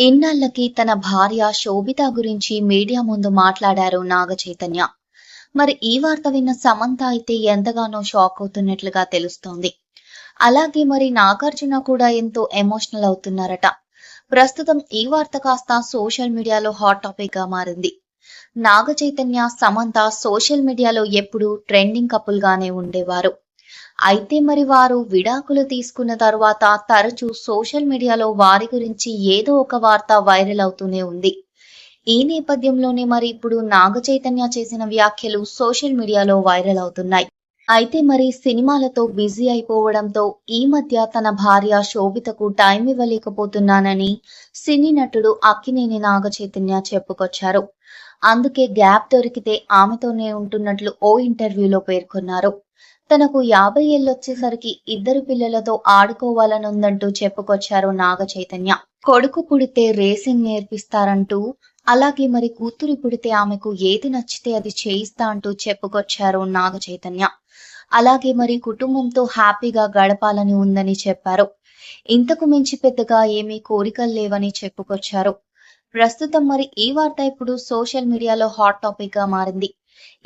ఇన్నాళ్ళకి తన భార్య శోభిత గురించి మీడియా ముందు మాట్లాడారు నాగ చైతన్య మరి ఈ వార్త విన్న సమంత అయితే ఎంతగానో షాక్ అవుతున్నట్లుగా తెలుస్తోంది. అలాగే మరి నాగార్జున కూడా ఎంతో ఎమోషనల్ అవుతున్నారట. ప్రస్తుతం ఈ వార్త కాస్త సోషల్ మీడియాలో హాట్ టాపిక్గా మారింది. నాగ చైతన్య సమంత సోషల్ మీడియాలో ఎప్పుడూ ట్రెండింగ్ కపుల్ గానే ఉండేవారు. అయితే మరి వారు విడాకులు తీసుకున్న తరువాత తరచూ సోషల్ మీడియాలో వారి గురించి ఏదో ఒక వార్త వైరల్ అవుతూనే ఉంది. ఈ నేపథ్యంలోనే మరి ఇప్పుడు నాగ చైతన్య చేసిన వ్యాఖ్యలు సోషల్ మీడియాలో వైరల్ అవుతున్నాయి. అయితే మరి సినిమాలతో బిజీ అయిపోవడంతో ఈ మధ్య తన భార్య శోభితకు టైం ఇవ్వలేకపోతున్నానని సినీ నటుడు అక్కినేని నాగ చైతన్య చెప్పుకొచ్చారు. అందుకే గ్యాప్ దొరికితే ఆమెతోనే ఉంటున్నట్లు ఓ ఇంటర్వ్యూలో పేర్కొన్నారు. తనకు యాభై ఏళ్ళొచ్చేసరికి ఇద్దరు పిల్లలతో ఆడుకోవాలనుందంటూ చెప్పుకొచ్చారు నాగ చైతన్య కొడుకు పుడితే రేసింగ్ నేర్పిస్తారంటూ అలాగే మరి కూతురు పుడితే ఆమెకు ఏది నచ్చితే అది చేయిస్తా అంటూ చెప్పుకొచ్చారు నాగ చైతన్య. అలాగే మరి కుటుంబంతో హ్యాపీగా గడపాలని ఉందని చెప్పారు. ఇంతకు మించి పెద్దగా ఏమీ కోరికలు లేవని చెప్పుకొచ్చారు. ప్రస్తుతం మరి ఈ వార్త ఇప్పుడు సోషల్ మీడియాలో హాట్ టాపిక్గా మారింది.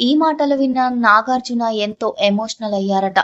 ఈ మాటలు విన్న నాగార్జున ఎంతో ఎమోషనల్ అయ్యారట.